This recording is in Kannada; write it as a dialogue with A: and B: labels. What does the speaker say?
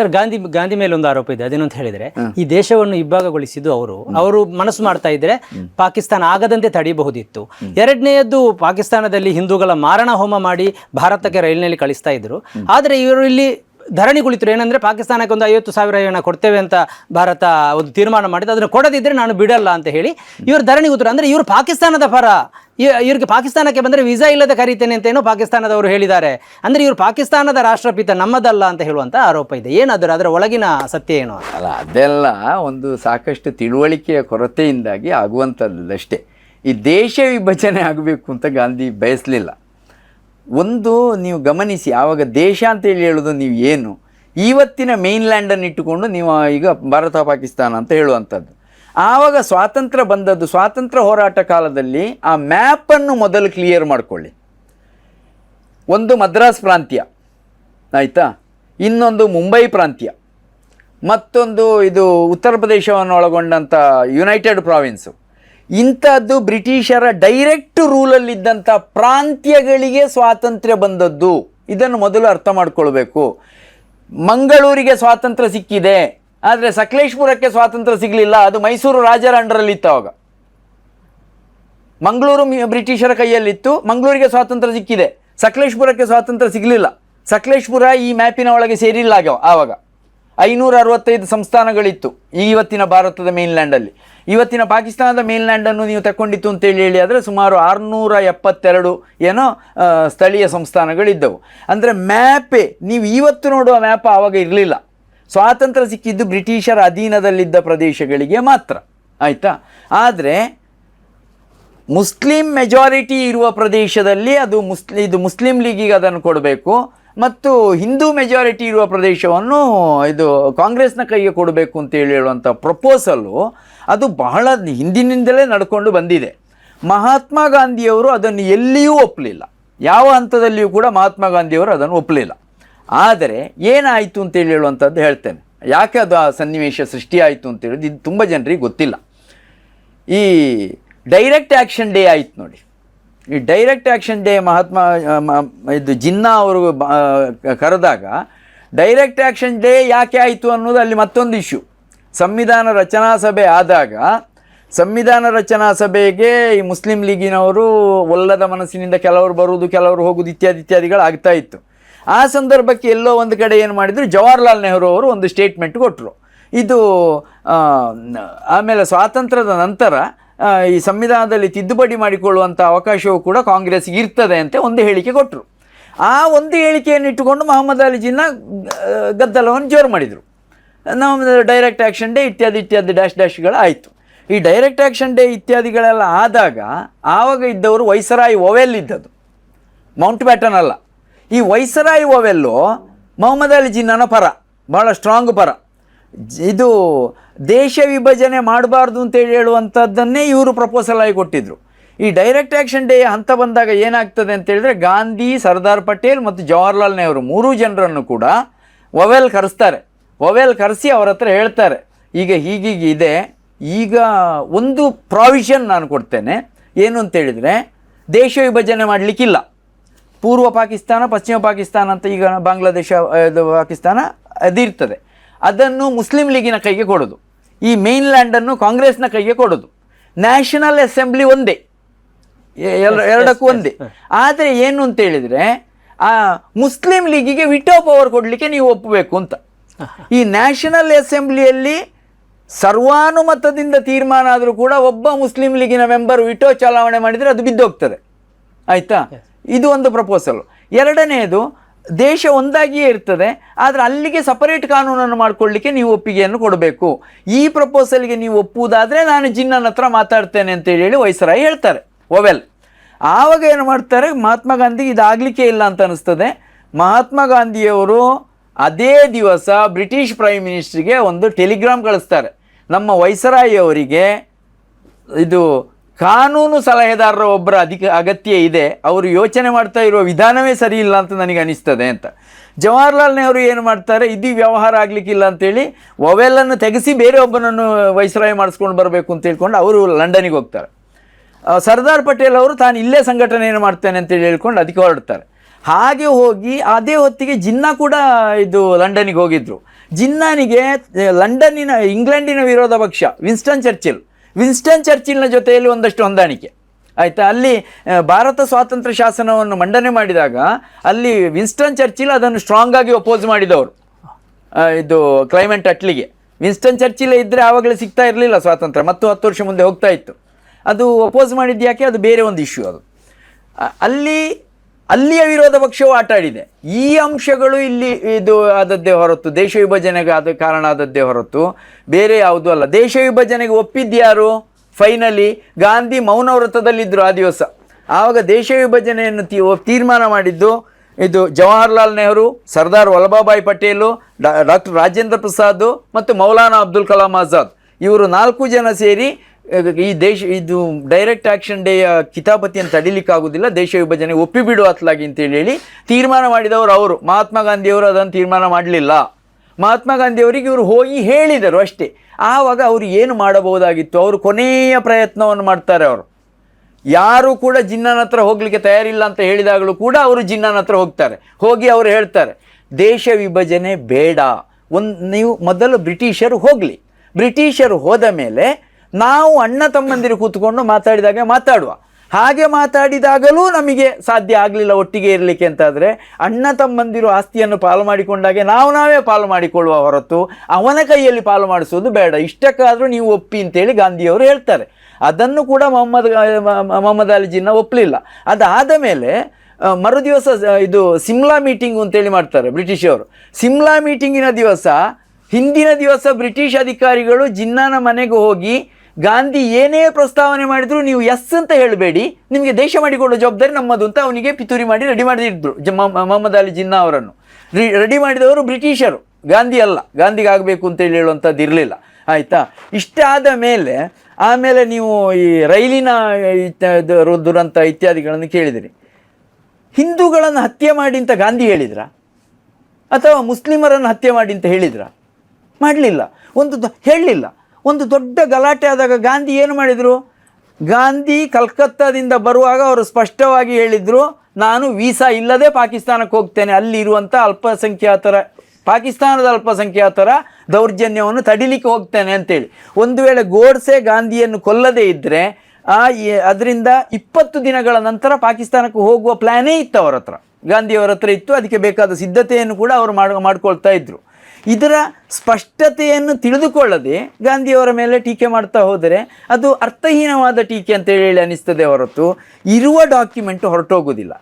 A: ಸರ್ ಗಾಂಧಿ ಗಾಂಧಿ ಮೇಲೆ ಒಂದು ಆರೋಪ ಇದೆ. ಅದೇನು ಅಂತ ಹೇಳಿದ್ರೆ ಈ ದೇಶವನ್ನು ಇಬ್ಬಾಗಗೊಳಿಸಿದ್ದು ಅವರು. ಅವರು ಮನಸ್ಸು ಮಾಡ್ತಾ ಇದ್ರೆ ಪಾಕಿಸ್ತಾನ ಆಗದಂತೆ ತಡೆಯಬಹುದಿತ್ತು. ಎರಡನೆಯದ್ದು ಪಾಕಿಸ್ತಾನದಲ್ಲಿ ಹಿಂದೂಗಳ ಮಾರಣ ಹೋಮ ಮಾಡಿ ಭಾರತಕ್ಕೆ ರೈಲಿನಲ್ಲಿ ಕಳಿಸ್ತಾ ಇದ್ರು. ಆದ್ರೆ ಇವರು ಇಲ್ಲಿ ಧರಣಿ ಕುಳಿತರು. ಏನಂದ್ರೆ ಪಾಕಿಸ್ತಾನಕ್ಕೆ ಒಂದು ಐವತ್ತು ಸಾವಿರ ಏನ ಕೊಡ್ತೇವೆ ಅಂತ ಭಾರತ ಒಂದು ತೀರ್ಮಾನ ಮಾಡಿದ್ದು. ಅದನ್ನು ಕೊಡದಿದ್ರೆ ನಾನು ಬಿಡಲ್ಲ ಅಂತ ಹೇಳಿ ಇವರು ಧರಣಿ ಕೂತರು ಅಂದ್ರೆ ಇವರು ಪಾಕಿಸ್ತಾನದ ಪರ ಇವ್ರಿಗೆ ಪಾಕಿಸ್ತಾನಕ್ಕೆ ಬಂದರೆ ವೀಸಾ ಇಲ್ಲದೆ ಕರೀತೇನೆ ಅಂತ ಏನೋ ಪಾಕಿಸ್ತಾನದವರು ಹೇಳಿದ್ದಾರೆ. ಅಂದರೆ ಇವರು ಪಾಕಿಸ್ತಾನದ ರಾಷ್ಟ್ರಪಿತ ನಮ್ಮದಲ್ಲ ಅಂತ ಹೇಳುವಂಥ ಆರೋಪ ಇದೆ. ಏನಾದರೂ ಅದರ ಒಳಗಿನ ಸತ್ಯ ಏನು
B: ಅಲ್ಲ, ಅದೆಲ್ಲ ಒಂದು ಸಾಕಷ್ಟು ತಿಳುವಳಿಕೆಯ ಕೊರತೆಯಿಂದಾಗಿ ಆಗುವಂಥದ್ದಷ್ಟೇ. ಈ ದೇಶ ವಿಭಜನೆ ಆಗಬೇಕು ಅಂತ ಗಾಂಧಿ ಬಯಸಲಿಲ್ಲ. ಒಂದು ನೀವು ಗಮನಿಸಿ, ಆವಾಗ ದೇಶ ಅಂತೇಳಿ ಹೇಳೋದು ನೀವು ಏನು? ಇವತ್ತಿನ ಮೇನ್ಲ್ಯಾಂಡನ್ನು ಇಟ್ಟುಕೊಂಡು ನೀವು ಈಗ ಭಾರತ ಪಾಕಿಸ್ತಾನ ಅಂತ ಹೇಳುವಂಥದ್ದು. ಆವಾಗ ಸ್ವಾತಂತ್ರ್ಯ ಬಂದದ್ದು, ಸ್ವಾತಂತ್ರ್ಯ ಹೋರಾಟ ಕಾಲದಲ್ಲಿ ಆ ಮ್ಯಾಪನ್ನು ಮೊದಲು ಕ್ಲಿಯರ್ ಮಾಡಿಕೊಳ್ಳಿ. ಒಂದು ಮದ್ರಾಸ್ ಪ್ರಾಂತ್ಯ, ಆಯಿತಾ? ಇನ್ನೊಂದು ಮುಂಬೈ ಪ್ರಾಂತ್ಯ, ಮತ್ತೊಂದು ಇದು ಉತ್ತರ ಪ್ರದೇಶವನ್ನು ಒಳಗೊಂಡಂಥ ಯುನೈಟೆಡ್ ಪ್ರಾವಿನ್ಸು ಇಂಥದ್ದು ಬ್ರಿಟಿಷರ ಡೈರೆಕ್ಟ್ ರೂಲಲ್ಲಿದ್ದಂಥ ಪ್ರಾಂತ್ಯಗಳಿಗೆ ಸ್ವಾತಂತ್ರ್ಯ ಬಂದದ್ದು. ಇದನ್ನು ಮೊದಲು ಅರ್ಥ ಮಾಡಿಕೊಳ್ಬೇಕು. ಮಂಗಳೂರಿಗೆ ಸ್ವಾತಂತ್ರ್ಯ ಸಿಕ್ಕಿದೆ. ಆದರೆ ಸಕಲೇಶ್ಪುರಕ್ಕೆ ಸ್ವಾತಂತ್ರ್ಯ ಸಿಗಲಿಲ್ಲ, ಅದು ಮೈಸೂರು ರಾಜರ ಅಂಡರಲ್ಲಿತ್ತು ಆವಾಗ ಮಂಗಳೂರು ಬ್ರಿಟಿಷರ ಕೈಯಲ್ಲಿತ್ತು, ಮಂಗಳೂರಿಗೆ ಸ್ವಾತಂತ್ರ್ಯ ಸಿಕ್ಕಿದೆ. ಸಕಲೇಶ್ಪುರಕ್ಕೆ ಸ್ವಾತಂತ್ರ್ಯ ಸಿಗಲಿಲ್ಲ. ಸಕಲೇಶ್ಪುರ ಈ ಮ್ಯಾಪಿನ ಒಳಗೆ ಸೇರಿಲ್ಲ ಆಗ ಆವಾಗ. ಐನೂರ ಅರವತ್ತೈದು ಸಂಸ್ಥಾನಗಳಿತ್ತು ಈ ಇವತ್ತಿನ ಭಾರತದ ಮೇನ್ಲ್ಯಾಂಡಲ್ಲಿ ಇವತ್ತಿನ ಪಾಕಿಸ್ತಾನದ ಮೇನ್ಲ್ಯಾಂಡನ್ನು ನೀವು ತಗೊಂಡಿತ್ತು ಅಂತೇಳಿ ಹೇಳಿ ಆದರೆ ಸುಮಾರು ಆರುನೂರ ಎಪ್ಪತ್ತೆರಡು ಏನೋ ಸ್ಥಳೀಯ ಸಂಸ್ಥಾನಗಳಿದ್ದವು. ಅಂದರೆ ಮ್ಯಾಪೇ, ನೀವು ಇವತ್ತು ನೋಡುವ ಮ್ಯಾಪ್ ಆವಾಗ ಇರಲಿಲ್ಲ. ಸ್ವಾತಂತ್ರ್ಯ ಸಿಕ್ಕಿದ್ದು ಬ್ರಿಟಿಷರ ಅಧೀನದಲ್ಲಿದ್ದ ಪ್ರದೇಶಗಳಿಗೆ ಮಾತ್ರ, ಆಯಿತಾ? ಆದರೆ, ಮುಸ್ಲಿಂ ಮೆಜಾರಿಟಿ ಇರುವ ಪ್ರದೇಶದಲ್ಲಿ ಅದು ಮುಸ್ಲಿ, ಇದು ಮುಸ್ಲಿಂ ಲೀಗಿಗೆ ಅದನ್ನು ಕೊಡಬೇಕು, ಮತ್ತು ಹಿಂದೂ ಮೆಜಾರಿಟಿ ಇರುವ ಪ್ರದೇಶವನ್ನು ಇದು ಕಾಂಗ್ರೆಸ್ನ ಕೈಗೆ ಕೊಡಬೇಕು ಅಂತ ಹೇಳಿ ಹೇಳುವಂಥ ಪ್ರಪೋಸಲು ಅದು ಬಹಳ ಹಿಂದಿನಿಂದಲೇ ನಡ್ಕೊಂಡು ಬಂದಿದೆ. ಮಹಾತ್ಮ ಗಾಂಧಿಯವರು ಅದನ್ನು ಎಲ್ಲಿಯೂ ಒಪ್ಪಲಿಲ್ಲ. ಯಾವ ಹಂತದಲ್ಲಿಯೂ ಕೂಡ ಮಹಾತ್ಮ ಗಾಂಧಿಯವರು ಅದನ್ನು ಒಪ್ಪಲಿಲ್ಲ. ಆದರೆ ಏನಾಯಿತು ಅಂತೇಳಿ ಹೇಳುವಂಥದ್ದು ಹೇಳ್ತೇನೆ. ಯಾಕೆ ಅದು ಆ ಸನ್ನಿವೇಶ ಸೃಷ್ಟಿಯಾಯಿತು ಅಂತೇಳಿದು ಇದು ತುಂಬ ಜನರಿಗೆ ಗೊತ್ತಿಲ್ಲ. ಈ ಡೈರೆಕ್ಟ್ ಆ್ಯಕ್ಷನ್ ಡೇ ಆಯಿತು ನೋಡಿ. ಈ ಡೈರೆಕ್ಟ್ ಆ್ಯಕ್ಷನ್ ಡೇ ಮಹಾತ್ಮ ಇದು ಜಿನ್ನಾ ಅವರು ಕರೆದಾಗ ಡೈರೆಕ್ಟ್ ಆ್ಯಕ್ಷನ್ ಡೇ ಯಾಕೆ ಆಯಿತು ಅನ್ನೋದು ಅಲ್ಲಿ ಮತ್ತೊಂದು ಇಶ್ಯೂ ಸಂವಿಧಾನ ರಚನಾ ಸಭೆ ಆದಾಗ ಸಂವಿಧಾನ ರಚನಾ ಸಭೆಗೆ ಈ ಮುಸ್ಲಿಂ ಲೀಗಿನವರು ಒಲ್ಲದ ಮನಸ್ಸಿನಿಂದ ಕೆಲವರು ಬರುವುದು, ಕೆಲವರು ಹೋಗುವುದು ಇತ್ಯಾದಿ ಇತ್ಯಾದಿಗಳು ಆಗ್ತಾ ಇತ್ತು. ಆ ಸಂದರ್ಭಕ್ಕೆ ಎಲ್ಲೋ ಒಂದು ಕಡೆ ಏನು ಮಾಡಿದರು? ಜವಾಹರ್ಲಾಲ್ ನೆಹರು ಅವರು ಒಂದು ಸ್ಟೇಟ್ಮೆಂಟ್ ಕೊಟ್ಟರು ಇದು ಆಮೇಲೆ ಸ್ವಾತಂತ್ರ್ಯದ ನಂತರ ಈ ಸಂವಿಧಾನದಲ್ಲಿ ತಿದ್ದುಪಡಿ ಮಾಡಿಕೊಳ್ಳುವಂಥ ಅವಕಾಶವೂ ಕೂಡ ಕಾಂಗ್ರೆಸ್ಗೆ ಇರ್ತದೆ ಅಂತ ಒಂದು ಹೇಳಿಕೆ ಕೊಟ್ಟರು ಆ ಒಂದು ಹೇಳಿಕೆಯನ್ನು ಇಟ್ಟುಕೊಂಡು ಮೊಹಮ್ಮದ್ ಅಲಿ ಜಿನ್ನ ಗದ್ದಲವನ್ನು ಜೋರು ಮಾಡಿದರು. ನಾವು ಡೈರೆಕ್ಟ್ ಆ್ಯಕ್ಷನ್ ಡೇ ಇತ್ಯಾದಿ ಇತ್ಯಾದಿ ಡ್ಯಾಶ್ ಡ್ಯಾಶ್ಗಳು ಆಯಿತು ಈ ಡೈರೆಕ್ಟ್ ಆ್ಯಕ್ಷನ್ ಡೇ ಇತ್ಯಾದಿಗಳೆಲ್ಲ ಆದಾಗ, ಆವಾಗ ಇದ್ದವರು ವೈಸರಾಯಿ ಓವೆಲ್ ಇದ್ದದ್ದು. ಮೌಂಟ್ ಬ್ಯಾಟನ್ ಅಲ್ಲ. ಈ ವೈಸರಾಯಿ ಓವೆಲ್ಲು ಮೊಹಮ್ಮದ್ ಅಲಿ ಜಿನ್ನನ ಪರ ಭಾಳ ಸ್ಟ್ರಾಂಗ್ ಪರ. ಇದು ದೇಶ ವಿಭಜನೆ ಮಾಡಬಾರ್ದು ಅಂತೇಳಿ ಹೇಳುವಂಥದ್ದನ್ನೇ ಇವರು ಪ್ರಪೋಸಲ್ ಆಗಿ ಕೊಟ್ಟಿದ್ದರು ಈ ಡೈರೆಕ್ಟ್ ಆ್ಯಕ್ಷನ್ ಡೇ ಹಂತ ಬಂದಾಗ ಏನಾಗ್ತದೆ ಅಂತೇಳಿದರೆ ಗಾಂಧಿ, ಸರ್ದಾರ್ ಪಟೇಲ್ ಮತ್ತು ಜವಾಹರ್ಲಾಲ್ ನೆಹರು ಮೂರು ಜನರನ್ನು ಕೂಡ ಒವೆಲ್ ಕರೆಸ್ತಾರೆ. ಒವೆಲ್ ಕರೆಸಿ ಅವ್ರ ಹತ್ರ ಹೇಳ್ತಾರೆ. ಈಗ ಹೀಗೀಗೆ ಇದೆ. ಈಗ ಒಂದು ಪ್ರಾವಿಷನ್ ನಾನು ಕೊಡ್ತೇನೆ. ಏನು ಅಂತೇಳಿದರೆ ದೇಶ ವಿಭಜನೆ ಮಾಡಲಿಕ್ಕಿಲ್ಲ. ಪೂರ್ವ ಪಾಕಿಸ್ತಾನ ಪಶ್ಚಿಮ ಪಾಕಿಸ್ತಾನ ಅಂತ ಈಗ ಬಾಂಗ್ಲಾದೇಶ ಪಾಕಿಸ್ತಾನ ಅದಿರ್ತದೆ ಅದನ್ನು ಮುಸ್ಲಿಂ ಲೀಗಿನ ಕೈಗೆ ಕೊಡೋದು. ಈ ಮೇನ್ಲ್ಯಾಂಡನ್ನು ಕಾಂಗ್ರೆಸ್ನ ಕೈಗೆ ಕೊಡೋದು. ನ್ಯಾಷನಲ್ ಅಸೆಂಬ್ಲಿ ಒಂದೇ. ಎರಡಕ್ಕೂ ಒಂದೇ. ಆದರೆ ಏನು ಅಂತ ಹೇಳಿದರೆ ಆ ಮುಸ್ಲಿಂ ಲೀಗಿಗೆ ವಿಟೋ ಪವರ್ ಕೊಡಲಿಕ್ಕೆ ನೀವು ಒಪ್ಪಬೇಕು ಅಂತ. ಈ ನ್ಯಾಷನಲ್ ಅಸೆಂಬ್ಲಿಯಲ್ಲಿ ಸರ್ವಾನುಮತದಿಂದ ತೀರ್ಮಾನ ಆದರೂ ಕೂಡ ಒಬ್ಬ ಮುಸ್ಲಿಂ ಲೀಗಿನ ಮೆಂಬರ್ ವಿಟೋ ಚಲಾವಣೆ ಮಾಡಿದರೆ ಅದು ಬಿದ್ದೋಗ್ತದೆ. ಆಯಿತಾ? ಇದು ಒಂದು ಪ್ರಪೋಸಲ್ ಎರಡನೆಯದು, ದೇಶ ಒಂದಾಗಿಯೇ ಇರ್ತದೆ, ಆದರೆ ಅಲ್ಲಿಗೆ ಸಪರೇಟ್ ಕಾನೂನನ್ನು ಮಾಡಿಕೊಳ್ಳಿಕ್ಕೆ ನೀವು ಒಪ್ಪಿಗೆಯನ್ನು ಕೊಡಬೇಕು. ಈ ಪ್ರಪೋಸಲ್ಗೆ ನೀವು ಒಪ್ಪುವುದಾದರೆ ನಾನು ಜಿನ್ನನ ಹತ್ರ ಮಾತಾಡ್ತೇನೆ ಅಂತೇಳಿ ಹೇಳಿ ವೈಸರಾಯಿ ಹೇಳ್ತಾರೆ. ಓವೆಲ್ ಆವಾಗ ಏನು ಮಾಡ್ತಾರೆ? ಮಹಾತ್ಮ ಗಾಂಧಿ ಇದಾಗಲಿಕ್ಕೆ ಇಲ್ಲ ಅಂತ ಅನ್ನಿಸ್ತದೆ ಮಹಾತ್ಮ ಗಾಂಧಿಯವರು ಅದೇ ದಿವಸ ಬ್ರಿಟಿಷ್ ಪ್ರೈಮ್ ಮಿನಿಸ್ಟ್ರಿಗೆ ಒಂದು ಟೆಲಿಗ್ರಾಮ್ ಕಳಿಸ್ತಾರೆ. ನಮ್ಮ ವೈಸರಾಯಿ ಇದು ಕಾನೂನು ಸಲಹೆದಾರರ ಒಬ್ಬರ ಅಧಿಕ ಅಗತ್ಯ ಇದೆ. ಅವರು ಯೋಚನೆ ಮಾಡ್ತಾ ಇರುವ ವಿಧಾನವೇ ಸರಿ ಇಲ್ಲ ಅಂತ ನನಗೆ ಅನಿಸ್ತದೆ ಅಂತ. ಜವಾಹರ್ಲಾಲ್ ನೆಹರು ಏನು ಮಾಡ್ತಾರೆ? ಇದೀ ವ್ಯವಹಾರ ಆಗಲಿಕ್ಕಿಲ್ಲ ಅಂತೇಳಿ ಒವೆಲ್ಲನ್ನು ತೆಗೆಸಿ ಬೇರೆ ಒಬ್ಬನನ್ನು ವೈಸ್ರಾಯ್ ಮಾಡಿಸ್ಕೊಂಡು ಬರಬೇಕು ಅಂತ ಹೇಳ್ಕೊಂಡು ಅವರು ಲಂಡನಿಗೆ ಹೋಗ್ತಾರೆ. ಸರ್ದಾರ್ ಪಟೇಲ್ ಅವರು ತಾನು ಇಲ್ಲೇ ಸಂಘಟನೆಯನ್ನು ಮಾಡ್ತೇನೆ ಅಂತೇಳಿ ಹೇಳ್ಕೊಂಡು ಅದಕ್ಕೆ ಹೊರಡ್ತಾರೆ. ಹಾಗೆ ಹೋಗಿ ಅದೇ ಹೊತ್ತಿಗೆ ಜಿನ್ನಾ ಕೂಡ ಇದು ಲಂಡನಿಗೆ ಹೋಗಿದ್ರು. ಜಿನ್ನಾನಿಗೆ, ಲಂಡನ್ನಿನ, ಇಂಗ್ಲೆಂಡಿನ ವಿರೋಧ ಪಕ್ಷ, ವಿನ್ಸ್ಟನ್ ಚರ್ಚಿಲ್ ವಿನ್ಸ್ಟನ್ ಚರ್ಚಿಲ್ನ ಜೊತೆಯಲ್ಲಿ ಒಂದಷ್ಟು ಹೊಂದಾಣಿಕೆ. ಆಯಿತಾ? ಅಲ್ಲಿ ಭಾರತ ಸ್ವಾತಂತ್ರ್ಯ ಶಾಸನವನ್ನು ಮಂಡನೆ ಮಾಡಿದಾಗ ಅಲ್ಲಿ ವಿನ್ಸ್ಟನ್ ಚರ್ಚಿಲ್ ಅದನ್ನು ಸ್ಟ್ರಾಂಗ್ ಆಗಿ ಅಪೋಸ್ ಮಾಡಿದವರು. ಇದು ಕ್ಲೈಮೇಟ್ ಅಟ್ಲಿಗೆ. ವಿನ್ಸ್ಟನ್ ಚರ್ಚಿಲ್ ಇದ್ದರೆ ಆವಾಗಲೇ ಸಿಗ್ತಾ ಇರಲಿಲ್ಲ ಸ್ವಾತಂತ್ರ್ಯ, ಮತ್ತು ಹತ್ತು ವರ್ಷ ಮುಂದೆ ಹೋಗ್ತಾ ಇತ್ತು. ಅದು ಅಪೋಸ್ ಮಾಡಿದ್ದು ಯಾಕೆ ಅದು ಬೇರೆ ಒಂದು ಇಶ್ಯೂ ಅದು. ಅಲ್ಲಿ ಅಲ್ಲಿಯ ವಿರೋಧ ಪಕ್ಷವು ಆಟಾಡಿದೆ ಈ ಅಂಶಗಳು ಇಲ್ಲಿ ಇದು ಆದದ್ದೇ ಹೊರತು, ದೇಶ ವಿಭಜನೆಗೆ ಆದ ಕಾರಣ ಆದದ್ದೇ ಹೊರತು, ಬೇರೆ ಯಾವುದೂ ಅಲ್ಲ. ದೇಶ ವಿಭಜನೆಗೆ ಒಪ್ಪಿದ್ಯಾರು ಫೈನಲಿ ಗಾಂಧಿ ಮೌನ ವ್ರತದಲ್ಲಿದ್ದರು ಆ ದಿವಸ. ಆವಾಗ ದೇಶ ವಿಭಜನೆಯನ್ನು ತೀರ್ಮಾನ ಮಾಡಿದ್ದು ಇದು ಜವಾಹರ್ಲಾಲ್ ನೆಹರು, ಸರ್ದಾರ್ ವಲ್ಲಭಭಾಯಿ ಪಟೇಲು ಡಾಕ್ಟರ್ ರಾಜೇಂದ್ರ ಪ್ರಸಾದ್ ಮತ್ತು ಮೌಲಾನಾ ಅಬ್ದುಲ್ ಕಲಾಂ ಆಜಾದ್. ಇವರು ನಾಲ್ಕು ಜನ ಸೇರಿ ಈ ದೇಶ, ಇದು ಡೈರೆಕ್ಟ್ ಆಕ್ಷನ್ ಡೇಯ ಕಿತಾಪತಿಯನ್ನು ತಡಿಲಿಕ್ಕಾಗುವುದಿಲ್ಲ ದೇಶ ವಿಭಜನೆ ಒಪ್ಪಿಬಿಡು ಅತ್ಲಾಗಿ ಅಂತೇಳಿ ಹೇಳಿ ತೀರ್ಮಾನ ಮಾಡಿದವರು ಅವರು. ಮಹಾತ್ಮ ಗಾಂಧಿಯವರು ಅದನ್ನು ತೀರ್ಮಾನ ಮಾಡಲಿಲ್ಲ. ಮಹಾತ್ಮ ಗಾಂಧಿಯವರಿಗೆ ಇವರು ಹೋಗಿ ಹೇಳಿದರು ಅಷ್ಟೇ. ಆವಾಗ ಅವರು ಏನು ಮಾಡಬಹುದಾಗಿತ್ತು? ಅವರು ಕೊನೆಯ ಪ್ರಯತ್ನವನ್ನು ಮಾಡ್ತಾರೆ ಅವರು. ಯಾರು ಕೂಡ ಜಿನ್ನನ ಹತ್ರ ಹೋಗ್ಲಿಕ್ಕೆ ತಯಾರಿಲ್ಲ ಅಂತ ಹೇಳಿದಾಗಲೂ ಕೂಡ ಅವರು ಜಿನ್ನನ ಹತ್ರ ಹೋಗ್ತಾರೆ. ಹೋಗಿ ಅವರು ಹೇಳ್ತಾರೆ, ದೇಶ ವಿಭಜನೆ ಬೇಡ. ಒಂದು ನೀವು ಮೊದಲು ಬ್ರಿಟಿಷರು ಹೋಗಲಿ. ಬ್ರಿಟಿಷರು ಹೋದ ಮೇಲೆ ನಾವು ಅಣ್ಣ ತಮ್ಮಂದಿರು ಕೂತ್ಕೊಂಡು ಮಾತಾಡಿದಾಗ ಮಾತಾಡುವ. ಹಾಗೆ ಮಾತಾಡಿದಾಗಲೂ ನಮಗೆ ಸಾಧ್ಯ ಆಗಲಿಲ್ಲ ಒಟ್ಟಿಗೆ ಇರಲಿಕ್ಕೆ ಅಂತಾದರೆ ಅಣ್ಣ ತಮ್ಮಂದಿರು ಆಸ್ತಿಯನ್ನು ಪಾಲು ಮಾಡಿಕೊಂಡಾಗೆ ನಾವು ನಾವೇ ಪಾಲು ಮಾಡಿಕೊಳ್ಳುವ ಹೊರತು ಅವನ ಕೈಯಲ್ಲಿ ಪಾಲು ಮಾಡಿಸೋದು ಬೇಡ. ಇಷ್ಟಕ್ಕಾದರೂ ನೀವು ಒಪ್ಪಿ ಅಂತೇಳಿ ಗಾಂಧಿಯವರು ಹೇಳ್ತಾರೆ. ಅದನ್ನು ಕೂಡ ಮೊಹಮ್ಮದ್ ಮೊಹಮ್ಮದ್ ಅಲಿ ಜಿನ್ನ ಒಪ್ಪಲಿಲ್ಲ. ಅದಾದ ಮೇಲೆ ಮರುದಿವಸ ಇದು ಸಿಮ್ಲಾ ಮೀಟಿಂಗ್ ಅಂತೇಳಿ ಮಾಡ್ತಾರೆ ಬ್ರಿಟಿಷವರು. ಸಿಮ್ಲಾ ಮೀಟಿಂಗಿನ ದಿವಸ, ಹಿಂದಿನ ದಿವಸ ಬ್ರಿಟಿಷ್ ಅಧಿಕಾರಿಗಳು ಜಿನ್ನಾನ ಮನೆಗೆ ಹೋಗಿ ಗಾಂಧಿ ಏನೇ ಪ್ರಸ್ತಾವನೆ ಮಾಡಿದ್ರು ನೀವು ಎಸ್ ಅಂತ ಹೇಳಬೇಡಿ. ನಿಮಗೆ ದೇಶ ಮಾಡಿಕೊಳ್ಳೋ ಜವಾಬ್ದಾರಿ ನಮ್ಮದು ಅಂತ ಅವನಿಗೆ ಪಿತೂರಿ ಮಾಡಿ ರೆಡಿ ಮಾಡಿದ್ರು. ಮೊಹಮ್ಮದ್ ಅಲಿ ಜಿನ್ನಾ ಅವರನ್ನು. ರೆಡಿ ಮಾಡಿದವರು ಬ್ರಿಟಿಷರು. ಗಾಂಧಿ ಅಲ್ಲ. ಗಾಂಧಿಗೆ ಆಗಬೇಕು ಅಂತೇಳಿ ಹೇಳುವಂಥದ್ದು ಇರಲಿಲ್ಲ. ಆಯಿತಾ? ಇಷ್ಟಾದ ಮೇಲೆ ಆಮೇಲೆ ನೀವು ಈ ರೈಲಿನ ದುರಂತ ಇತ್ಯಾದಿಗಳನ್ನು ಕೇಳಿದಿರಿ. ಹಿಂದೂಗಳನ್ನು ಹತ್ಯೆ ಮಾಡಿ ಅಂತ ಗಾಂಧಿ ಹೇಳಿದ್ರ? ಅಥವಾ ಮುಸ್ಲಿಮರನ್ನು ಹತ್ಯೆ ಮಾಡಿ ಅಂತ ಹೇಳಿದ್ರ? ಮಾಡಲಿಲ್ಲ. ಒಂದು ಹೇಳಲಿಲ್ಲ. ಒಂದು ದೊಡ್ಡ ಗಲಾಟೆ ಆದಾಗ ಗಾಂಧಿ ಏನು ಮಾಡಿದರು? ಗಾಂಧಿ ಕಲ್ಕತ್ತಾದಿಂದ ಬರುವಾಗ ಅವರು ಸ್ಪಷ್ಟವಾಗಿ ಹೇಳಿದರು, ನಾನು ವೀಸಾ ಇಲ್ಲದೆ ಪಾಕಿಸ್ತಾನಕ್ಕೆ ಹೋಗ್ತೇನೆ ಅಲ್ಲಿರುವಂಥ ಅಲ್ಪಸಂಖ್ಯಾತರ, ಪಾಕಿಸ್ತಾನದ ಅಲ್ಪಸಂಖ್ಯಾತರ ದೌರ್ಜನ್ಯವನ್ನು ತಡಿಲಿಕ್ಕೆ ಹೋಗ್ತೇನೆ ಅಂತೇಳಿ. ಒಂದು ವೇಳೆ ಗೋಡ್ಸೆ ಗಾಂಧಿಯನ್ನು ಕೊಲ್ಲದೇ ಇದ್ದರೆ ಆ ಅದರಿಂದ ಇಪ್ಪತ್ತು ದಿನಗಳ ನಂತರ ಪಾಕಿಸ್ತಾನಕ್ಕೆ ಹೋಗುವ ಪ್ಲ್ಯಾನೇ ಇತ್ತು ಅವರ ಹತ್ರ ಗಾಂಧಿಯವರ ಹತ್ರ ಇತ್ತು, ಅದಕ್ಕೆ ಬೇಕಾದ ಸಿದ್ಧತೆಯನ್ನು ಕೂಡ ಅವರು ಮಾಡ್, ಮಾಡ್ಕೊಳ್ತಾ ಇದ್ರು. ಇದರ ಸ್ಪಷ್ಟತೆಯನ್ನು ತಿಳಿದುಕೊಳ್ಳದೆ ಗಾಂಧಿಯವರ ಮೇಲೆ ಟೀಕೆ ಮಾಡ್ತಾ ಹೋದರೆ ಅದು ಅರ್ಥಹೀನವಾದ ಟೀಕೆ ಅಂತ ಹೇಳಿ ಅನಿಸ್ತದೆ ಹೊರತು ಇರುವ ಡಾಕ್ಯುಮೆಂಟ್ ಹೊರಟೋಗೋದಿಲ್ಲ